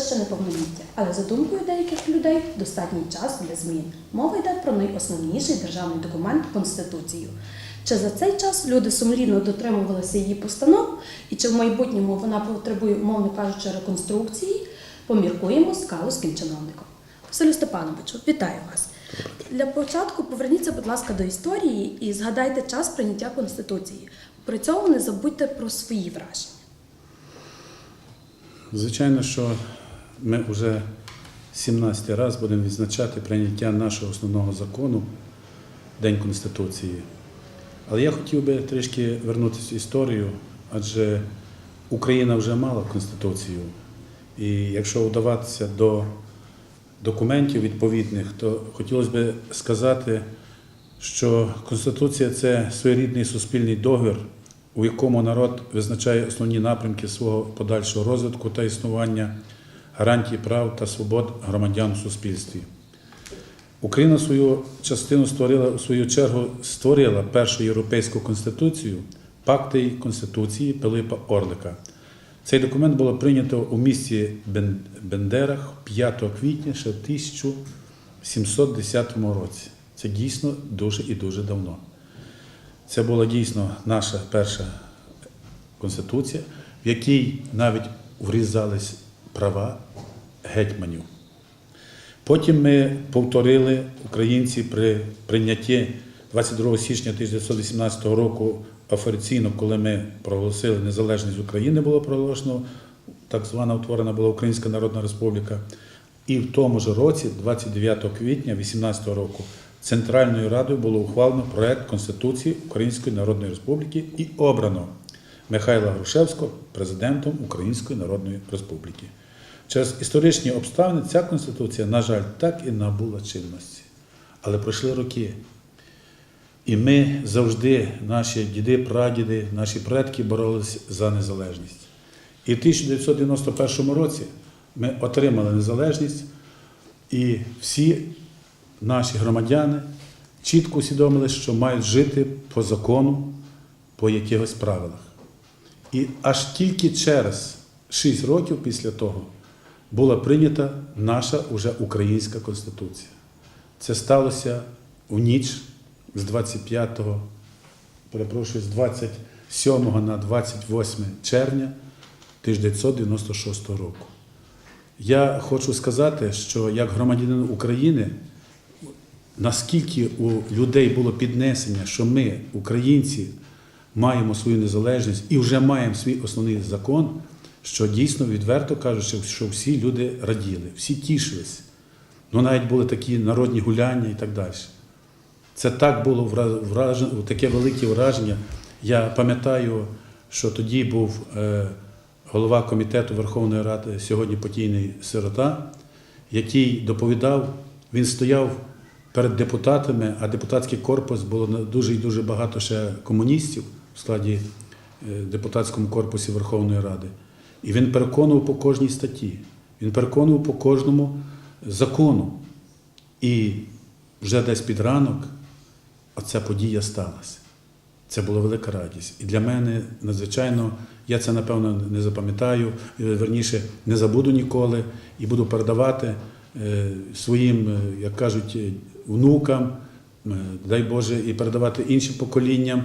17 ще неповноліття, але за думкою деяких людей достатній час для змін. Мова йде про найосновніший державний документ Конституцію. Чи за цей час люди сумлінно дотримувалися її постанов, і чи в майбутньому вона потребує, умовно кажучи, реконструкції, поміркуємо з калузьким чиновником. Василю Степановичу, вітаю вас. Для початку поверніться, будь ласка, до історії і згадайте час прийняття Конституції. При цьому не забудьте про свої враження. Звичайно, що ми вже 17 раз будемо відзначати прийняття нашого основного закону День Конституції. Але я хотів би трішки вернутися в історію, адже Україна вже мала Конституцію. І якщо вдаватися до документів відповідних, то хотілося б сказати, що Конституція це своєрідний суспільний договір, у якому народ визначає основні напрямки свого подальшого розвитку та існування, гарантії прав та свобод громадян у суспільстві. Україна свою частину створила у свою чергу створила першу європейську конституцію пакти Конституції Пилипа Орлика. Цей документ було прийнято у місті Бендерах 5 квітня ще в 1710 році. Це дійсно дуже і дуже давно. Це була дійсно наша перша конституція, в якій навіть врізались права гетьманів. Потім ми повторили українці при прийнятті 22 січня 1918 року офіційно, коли ми проголосили незалежність України, було проголошено, так звана утворена була Українська Народна Республіка. І в тому ж році, 29 квітня 2018 року, Центральною Радою було ухвалено проект Конституції Української Народної Республіки і обрано Михайла Грушевського президентом Української Народної Республіки. Через історичні обставини ця конституція, на жаль, так і набула чинності. Але пройшли роки. І ми завжди, наші діди, прадіди, наші предки боролися за незалежність. І в 1991 році ми отримали незалежність, і всі наші громадяни чітко усвідомили, що мають жити по закону, по якихось правилах. І аж тільки через 6 років після того була прийнята наша уже українська конституція. Це сталося в ніч з 25, перепрошую, з 27 на 28 червня 1996 року. Я хочу сказати, що як громадянин України, наскільки у людей було піднесення, що ми, українці, маємо свою незалежність і вже маємо свій основний закон, що дійсно відверто кажучи, що всі люди раділи, всі тішились. Ну, навіть були такі народні гуляння і так далі. Це так було вра- враження, таке велике враження. Я пам'ятаю, що тоді був е, голова комітету Верховної Ради, сьогодні потійний сирота, який доповідав, він стояв перед депутатами, а депутатський корпус було дуже і дуже багато ще комуністів складі е, депутатському корпусі Верховної Ради. І він переконував по кожній статті, він переконував по кожному закону. І вже десь під ранок оця подія сталася. Це була велика радість. І для мене надзвичайно, я це напевно не запам'ятаю, е, верніше не забуду ніколи і буду передавати е, своїм, як кажуть, внукам, дай Боже, і передавати іншим поколінням,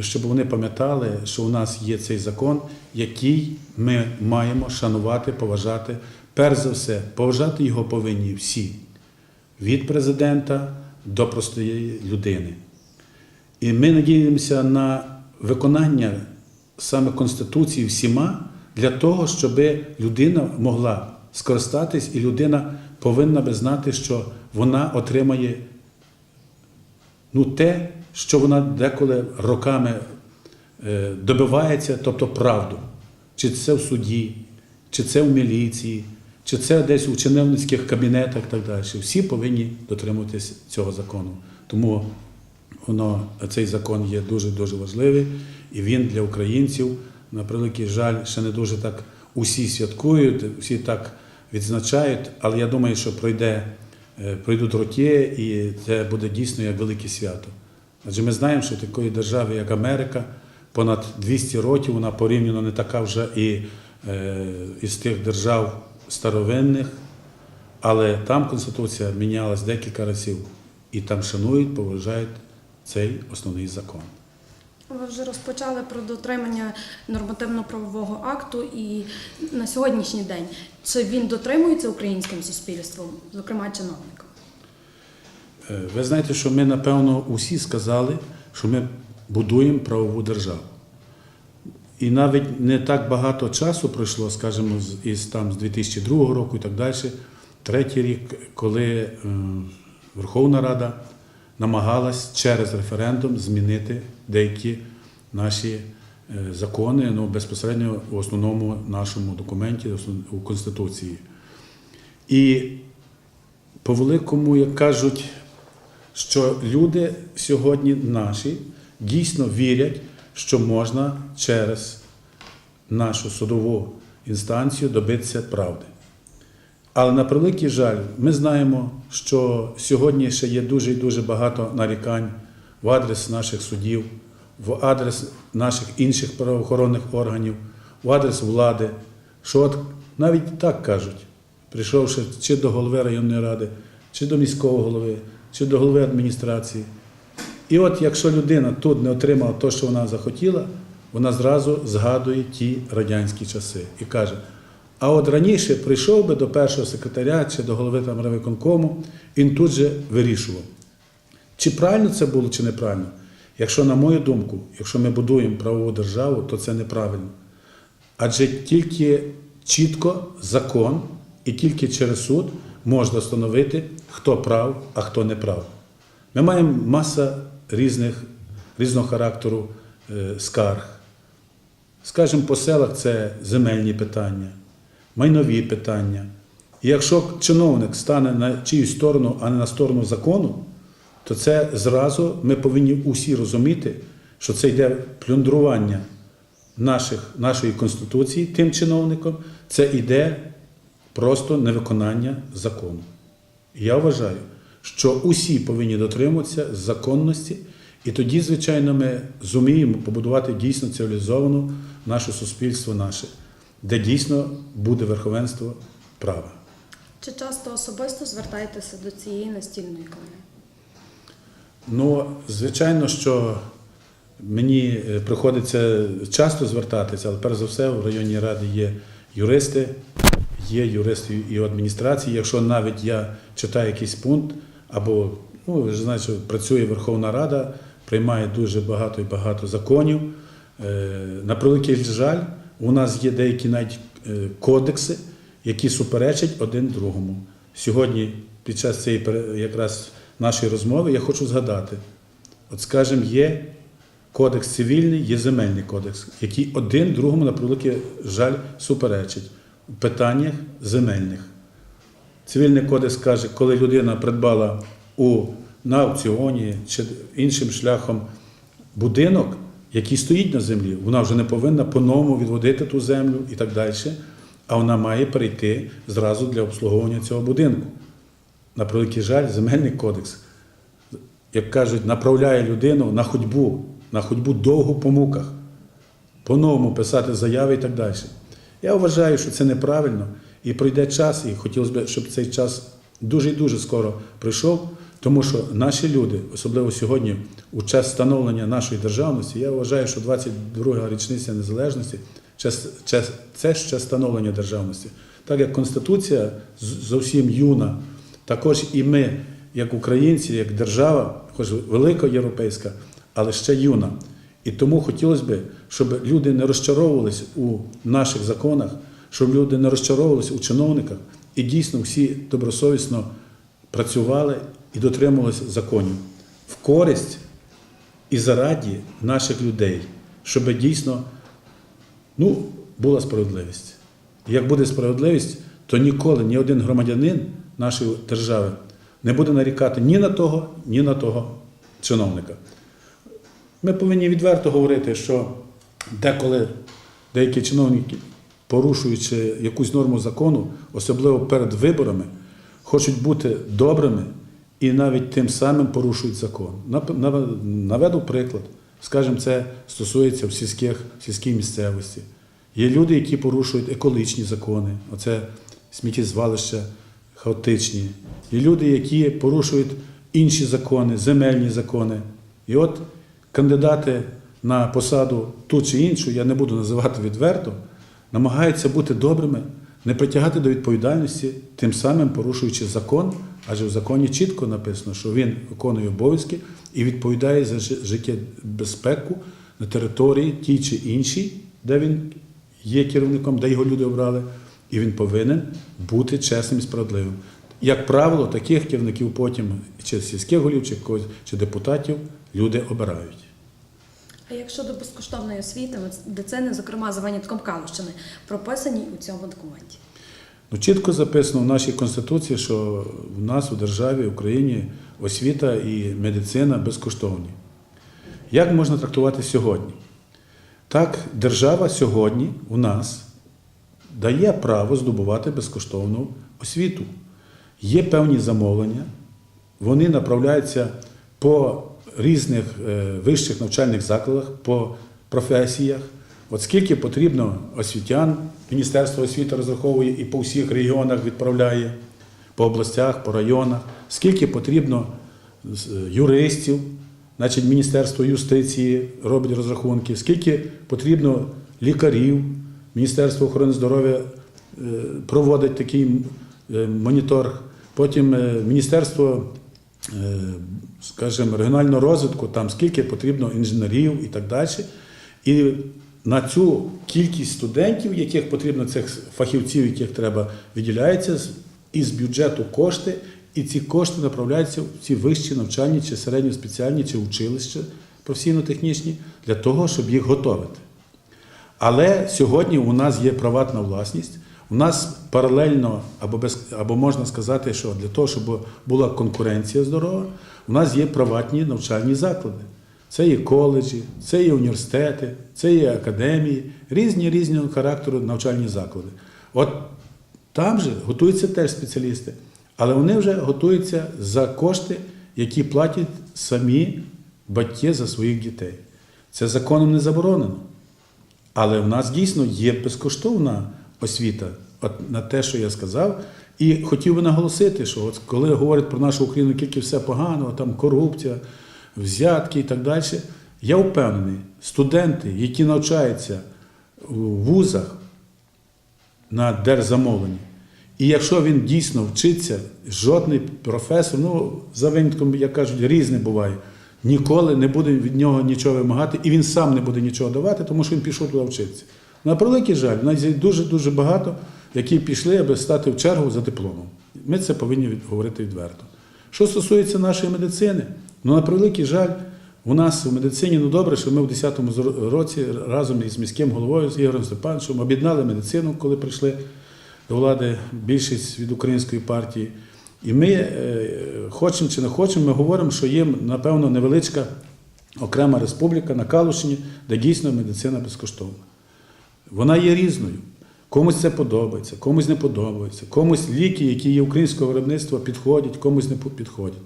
щоб вони пам'ятали, що у нас є цей закон, який ми маємо шанувати, поважати. Перш за все, поважати його повинні всі від президента до простої людини. І ми надіємося на виконання саме Конституції всіма для того, щоб людина могла скористатись, і людина повинна би знати, що вона отримає ну, те, що вона деколи роками е, добивається, тобто правду. Чи це в суді, чи це в міліції, чи це десь у чиновницьких кабінетах і так далі. Всі повинні дотримуватись цього закону. Тому воно, цей закон є дуже-дуже важливий, і він для українців, на превеликий жаль, ще не дуже так усі святкують, всі так відзначають, але я думаю, що пройде, е, пройдуть роки, і це буде дійсно як велике свято. Адже ми знаємо, що такої держави, як Америка, понад 200 років вона порівняно не така вже і е, із тих держав старовинних, але там Конституція мінялась декілька разів, і там шанують, поважають цей основний закон. Ви вже розпочали про дотримання нормативно-правового акту і на сьогоднішній день чи він дотримується українським суспільством, зокрема чиновником? Е, Ви знаєте, що ми, напевно, усі сказали, що ми будуємо правову державу. І навіть не так багато часу пройшло, скажімо, із там з 2002 року і так далі, третій рік, коли е, Верховна Рада намагалась через референдум змінити деякі наші е, закони, ну безпосередньо в основному нашому документі, у Конституції. І по великому, як кажуть, що люди сьогодні наші дійсно вірять, що можна через нашу судову інстанцію добитися правди. Але на превеликий жаль, ми знаємо, що сьогодні ще є дуже і дуже багато нарікань в адрес наших судів, в адрес наших інших правоохоронних органів, в адрес влади, що от навіть так кажуть, прийшовши чи до голови районної ради, чи до міського голови, чи до голови адміністрації. І от якщо людина тут не отримала те, що вона захотіла, вона зразу згадує ті радянські часи і каже: а от раніше прийшов би до першого секретаря чи до голови там райвиконкому, він тут же вирішував. Чи правильно це було, чи неправильно? Якщо, на мою думку, якщо ми будуємо правову державу, то це неправильно. Адже тільки чітко закон і тільки через суд можна встановити, хто прав, а хто не прав. Ми маємо маса різних, різного характеру е, скарг. Скажімо, по селах це земельні питання, майнові питання. І якщо чиновник стане на чиюсь сторону, а не на сторону закону, то це зразу ми повинні усі розуміти, що це йде плюндрування наших, нашої Конституції тим чиновником, це йде просто невиконання закону. І Я вважаю, що усі повинні дотримуватися законності, і тоді, звичайно, ми зуміємо побудувати дійсно цивілізовану наше суспільство наше, де дійсно буде верховенство права. Чи часто особисто звертаєтеся до цієї настільної книги? Ну, звичайно, що мені е, приходиться часто звертатися, але перш за все в районній раді є юристи, є юристи і адміністрації. Якщо навіть я читаю якийсь пункт, або ну, ви ж що працює Верховна Рада, приймає дуже багато і багато законів. Е, На превеликий жаль, у нас є деякі навіть е, кодекси, які суперечать один другому. Сьогодні, під час цієї якраз нашої розмови, я хочу згадати: от, скажімо, є кодекс цивільний, є земельний кодекс, які один другому, на превеликий жаль, суперечать у питаннях земельних. Цивільний кодекс каже, коли людина придбала у, на аукціоні чи іншим шляхом будинок, який стоїть на землі, вона вже не повинна по-новому відводити ту землю і так далі, а вона має перейти зразу для обслуговування цього будинку. На превеликий жаль, земельний кодекс, як кажуть, направляє людину на ходьбу, на ходьбу довгу по муках, по-новому писати заяви і так далі. Я вважаю, що це неправильно, і пройде час, і хотілося б, щоб цей час дуже і дуже скоро прийшов, тому що наші люди, особливо сьогодні, у час становлення нашої державності, я вважаю, що 22-га річниця незалежності це час становлення державності. Так як Конституція зовсім юна, також і ми, як українці, як держава, хоч велика європейська, але ще юна. І тому хотілося б, щоб люди не розчаровувалися у наших законах, щоб люди не розчаровувалися у чиновниках і дійсно всі добросовісно працювали і дотримувалися законів в користь і зараді наших людей, щоб дійсно ну, була справедливість. Як буде справедливість, то ніколи ні один громадянин нашої держави не буде нарікати ні на того, ні на того чиновника. Ми повинні відверто говорити, що деколи деякі чиновники, порушуючи якусь норму закону, особливо перед виборами, хочуть бути добрими і навіть тим самим порушують закон. Наведу приклад. Скажімо, це стосується в сільських, сільській місцевості. Є люди, які порушують екологічні закони, оце сміттєзвалища хаотичні. Є люди, які порушують інші закони, земельні закони. І от кандидати на посаду ту чи іншу, я не буду називати відверто, намагаються бути добрими, не притягати до відповідальності, тим самим порушуючи закон, адже в законі чітко написано, що він виконує обов'язки і відповідає за жи- життєбезпеку на території тій чи іншій, де він є керівником, де його люди обрали, і він повинен бути чесним і справедливим. Як правило, таких керівників потім чи сільських голів, чи когось, чи депутатів люди обирають. А як щодо безкоштовної освіти, де це, зокрема, за винятком Калущини, прописані у цьому документі? Ну, чітко записано в нашій Конституції, що в нас у державі, в Україні освіта і медицина безкоштовні. Як можна трактувати сьогодні? Так, держава сьогодні у нас дає право здобувати безкоштовну освіту. Є певні замовлення, вони направляються по різних е, вищих навчальних закладах, по професіях. От скільки потрібно освітян, Міністерство освіти розраховує і по всіх регіонах відправляє, по областях, по районах, скільки потрібно е, юристів, значить Міністерство юстиції робить розрахунки, скільки потрібно лікарів, Міністерство охорони здоров'я е, проводить такий моніторинг. Потім е, Міністерство, е, скажімо, регіонального розвитку, там скільки потрібно інженерів і так далі. І на цю кількість студентів, яких потрібно цих фахівців, яких треба, виділяється із бюджету кошти, і ці кошти направляються в ці вищі навчальні чи середньоспеціальні чи училища професійно-технічні для того, щоб їх готувати. Але сьогодні у нас є приватна власність. У нас паралельно, або, без, або можна сказати, що для того, щоб була конкуренція здорова, у нас є приватні навчальні заклади. Це є коледжі, це є університети, це є академії, різні різні характеру навчальні заклади. От там же готуються теж спеціалісти, але вони вже готуються за кошти, які платять самі батьки за своїх дітей. Це законом не заборонено. Але в нас дійсно є безкоштовна освіта, от на те, що я сказав. І хотів би наголосити, що от коли говорять про нашу Україну, тільки все погано, там корупція, взятки і так далі, я впевнений, студенти, які навчаються у вузах на держзамовленні, і якщо він дійсно вчиться, жодний професор, ну за винятком, як кажуть, різне буває, ніколи не буде від нього нічого вимагати, і він сам не буде нічого давати, тому що він пішов туди вчитися. На превеликий жаль, в нас є дуже-дуже багато, які пішли, аби стати в чергу за дипломом. Ми це повинні говорити відверто. Що стосується нашої медицини, ну на превеликий жаль, у нас в медицині ну добре, що ми в 10-му році разом із міським головою з Ігорем Степановичем об'єднали медицину, коли прийшли до влади більшість від української партії. І ми е, хочемо чи не хочемо, ми говоримо, що є, напевно, невеличка окрема республіка на Калушині, де дійсно медицина безкоштовна. Вона є різною. Комусь це подобається, комусь не подобається, комусь ліки, які є українського виробництва, підходять, комусь не підходять.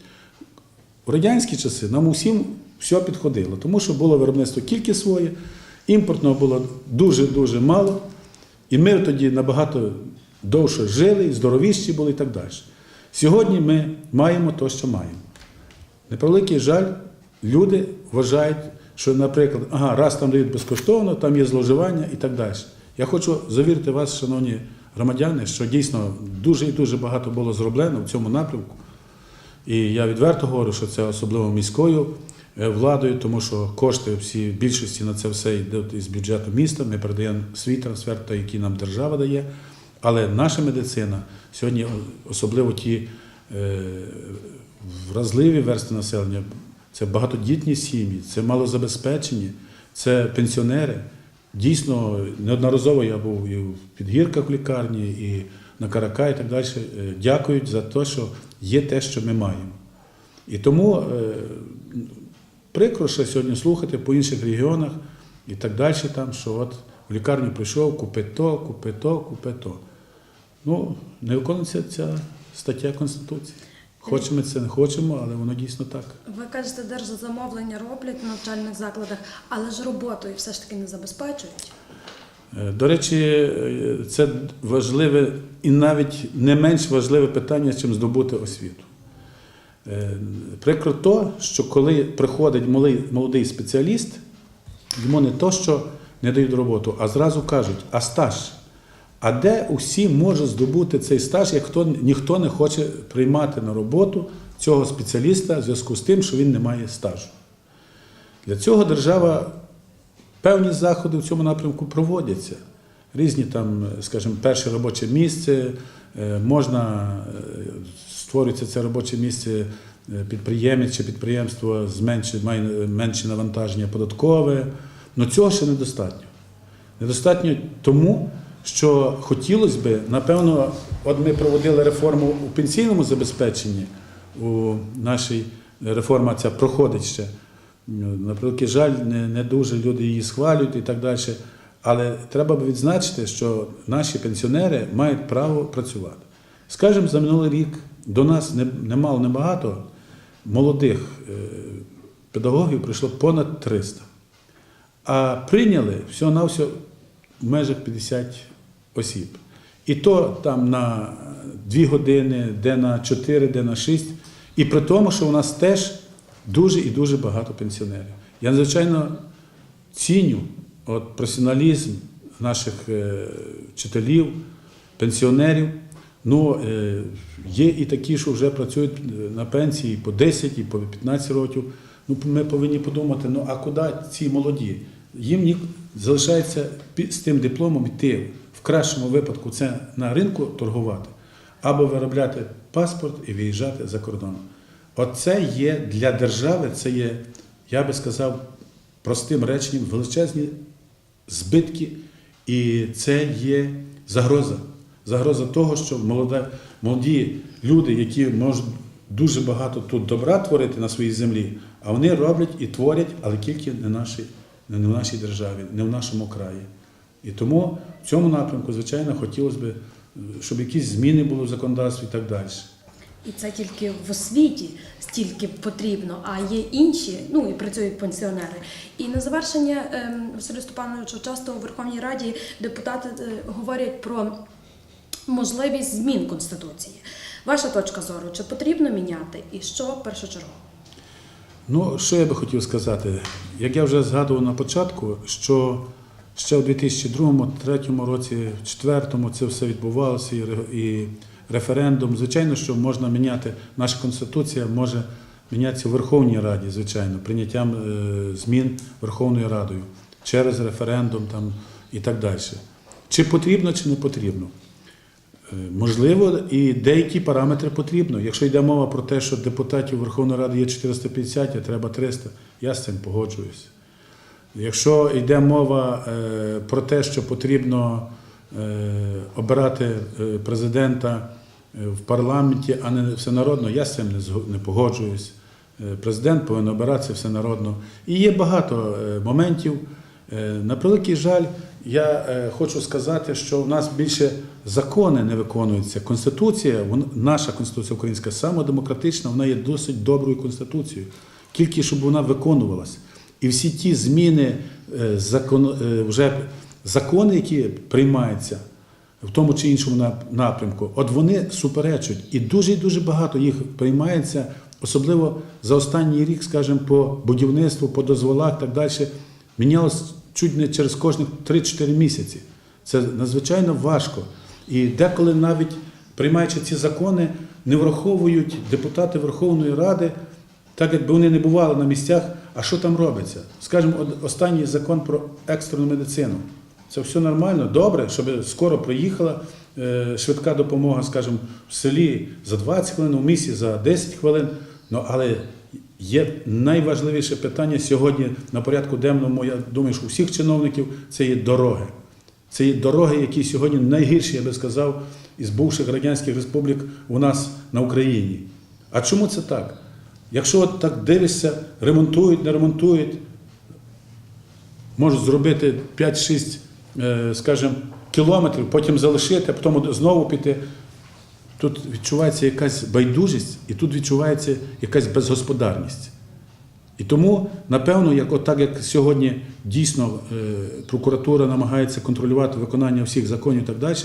У радянські часи нам усім все підходило, тому що було виробництво тільки своє, імпортного було дуже-дуже мало, і ми тоді набагато довше жили, здоровіші були і так далі. Сьогодні ми маємо те, що маємо. На жаль, люди вважають, що, наприклад, ага, раз там дають безкоштовно, там є зловживання і так далі. Я хочу завірити вас, шановні громадяни, що дійсно дуже і дуже багато було зроблено в цьому напрямку. І я відверто говорю, що це особливо міською е, владою, тому що кошти всі в більшості на це все йдуть із бюджету міста. Ми передаємо свій трансфер, той, який нам держава дає. Але наша медицина сьогодні, особливо ті е, вразливі версти населення, це багатодітні сім'ї, це малозабезпечені, це пенсіонери. Дійсно, неодноразово я був і в підгірках в лікарні, і на Карака, і так далі. Е, Дякують за те, що є те, що ми маємо. І тому е, прикро ще сьогодні слухати по інших регіонах і так далі, там, що от в лікарню прийшов, купи то, купи то, купи то. Ну, не виконується ця стаття Конституції. Хочемо це, не хочемо, але воно дійсно так. Ви кажете, держзамовлення роблять в навчальних закладах, але ж роботою все ж таки не забезпечують. Е, До речі, е, це важливе і навіть не менш важливе питання, чим здобути освіту. Е, Прикро то, що коли приходить молодий спеціаліст, йому не то, що не дають роботу, а зразу кажуть, а стаж. А де усі можуть здобути цей стаж, як хто, ніхто не хоче приймати на роботу цього спеціаліста в зв'язку з тим, що він не має стажу. Для цього держава певні заходи в цьому напрямку проводяться. Різні там, скажімо, перше робоче місце, е, можна е, створюється це робоче місце е, підприємець чи підприємство зменшить, має менше навантаження податкове. але цього ще недостатньо. Недостатньо тому, що хотілося би, напевно, от ми проводили реформу у пенсійному забезпеченні, у нашій реформа ця проходить ще. На превеликий жаль, не, не дуже люди її схвалюють і так далі. Але треба б відзначити, що наші пенсіонери мають право працювати. Скажімо, за минулий рік до нас немало не- небагато молодих е, педагогів прийшло понад 300. А прийняли всього-навсього в межах 50 осіб. І то там на 2 години, де на 4, де на 6. І при тому, що у нас теж дуже і дуже багато пенсіонерів. Я надзвичайно ціню от, професіоналізм наших е, вчителів, пенсіонерів. Ну, е, є і такі, що вже працюють на пенсії по 10 і по 15 років. Ну, ми повинні подумати, ну а куди ці молоді? Їм залишається з тим дипломом йти в кращому випадку це на ринку торгувати, або виробляти паспорт і виїжджати за кордон. Оце є для держави, це є, я би сказав, простим реченням, величезні збитки, і це є загроза. Загроза того, що молоді люди, які можуть дуже багато тут добра творити на своїй землі, а вони роблять і творять, але тільки не, нашій, не в нашій державі, не в нашому краї. І тому в цьому напрямку, звичайно, хотілося б, щоб якісь зміни були в законодавстві і так далі. І це тільки в освіті стільки потрібно, а є інші, ну і працюють пенсіонери. І на завершення, ем, Василю Степановичу, часто у Верховній Раді депутати е, говорять про можливість змін Конституції. Ваша точка зору, чи потрібно міняти і що першочергово? Ну, що я би хотів сказати? Як я вже згадував на початку, що ще у 2002-2003 році, в 2004 це все відбувалося, і референдум. Звичайно, що можна міняти, наша Конституція може мінятися у Верховній Раді, звичайно, прийняттям е, змін Верховною Радою через референдум там, і так далі. Чи потрібно, чи не потрібно? Е, Можливо, і деякі параметри потрібно. Якщо йде мова про те, що депутатів Верховної Ради є 450, а треба 300, я з цим погоджуюся. Якщо йде мова е, про те, що потрібно е, обирати е, президента в парламенті, а не всенародно, я з цим не, погоджуюсь. Президент повинен обиратися всенародно. І є багато моментів. На превеликий жаль, я хочу сказати, що в нас більше закони не виконуються. Конституція, наша конституція українська, самодемократична, вона є досить доброю конституцією, тільки щоб вона виконувалась. І всі ті зміни, е, закон, е, вже закони, які приймаються в тому чи іншому напрямку, от вони суперечать. І дуже і дуже багато їх приймається, особливо за останній рік, скажімо, по будівництву, по дозволах так далі, мінялось чуть не через кожних 3-4 місяці. Це надзвичайно важко. І деколи навіть приймаючи ці закони, не враховують депутати Верховної Ради, так якби вони не бували на місцях, а що там робиться? Скажімо, останній закон про екстрену медицину. Це все нормально, добре, щоб скоро приїхала е, швидка допомога, скажімо, в селі за 20 хвилин, у місті за 10 хвилин. Ну, але є найважливіше питання сьогодні на порядку денному, я думаю, що у всіх чиновників це є дороги. Це є дороги, які сьогодні найгірші, я би сказав, із бувших радянських республік у нас на Україні. А чому це так? Якщо от так дивишся, ремонтують, не ремонтують, можуть зробити 5-6, е, скажімо, кілометрів, потім залишити, а потім знову піти. Тут відчувається якась байдужість і тут відчувається якась безгосподарність. І тому, напевно, як от так як сьогодні дійсно е, прокуратура намагається контролювати виконання всіх законів і так далі,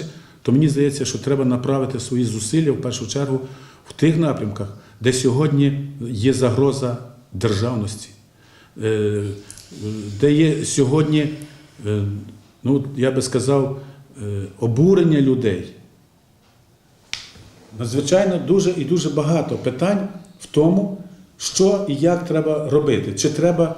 то мені здається, що треба направити свої зусилля в першу чергу в тих напрямках, де сьогодні є загроза державності, е, де є сьогодні, е, ну я би сказав, е, обурення людей. Надзвичайно дуже і дуже багато питань в тому, що і як треба робити. Чи треба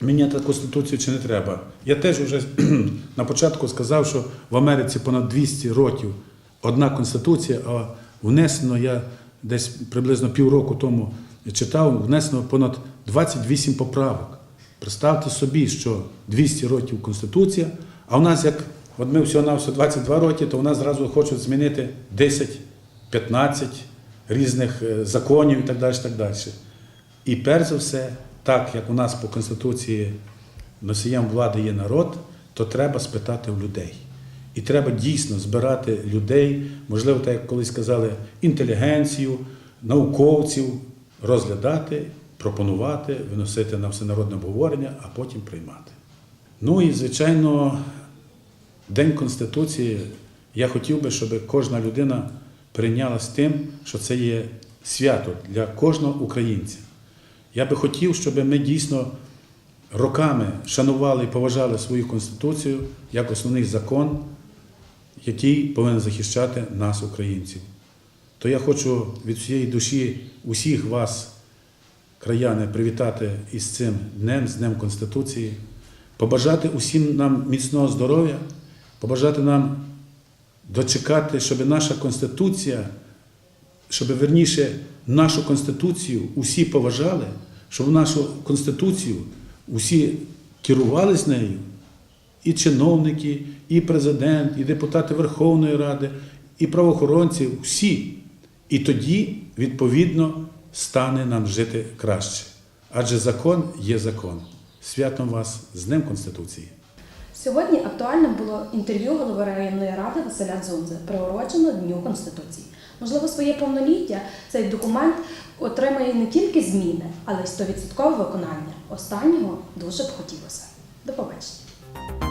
міняти Конституцію, чи не треба. Я теж вже на початку сказав, що в Америці понад 200 років одна Конституція, а внесено я десь приблизно півроку тому читав, внесено понад 28 поправок. Представте собі, що 200 років Конституція, а в нас як от ми всього на все 22 роки, то в нас зразу хочуть змінити 10 15 різних е, законів і так далі. так далі. І перш за все, так як у нас по Конституції носієм влади є народ, то треба спитати в людей. І треба дійсно збирати людей, можливо, так як колись казали, інтелігенцію, науковців, розглядати, пропонувати, виносити на всенародне обговорення, а потім приймати. Ну і, звичайно, День Конституції я хотів би, щоб кожна людина прийняла з тим, що це є свято для кожного українця. Я би хотів, щоб ми дійсно роками шанували і поважали свою Конституцію як основний закон, який повинен захищати нас, українців. То я хочу від всієї душі усіх вас, краяни, привітати із цим днем, з Днем Конституції, побажати усім нам міцного здоров'я, побажати нам дочекати, щоб наша Конституція, щоб верніше нашу Конституцію усі поважали, щоб нашу Конституцію усі керувались нею, і чиновники, і президент, і депутати Верховної Ради, і правоохоронці, всі. І тоді, відповідно, стане нам жити краще. Адже закон є закон. Святом вас з Днем Конституції. Сьогодні актуальним було інтерв'ю голови районної ради Василя Дзунзи, приурочено Дню Конституції. Можливо, своє повноліття цей документ отримає не тільки зміни, але й 100% виконання. Останнього дуже б хотілося. До побачення.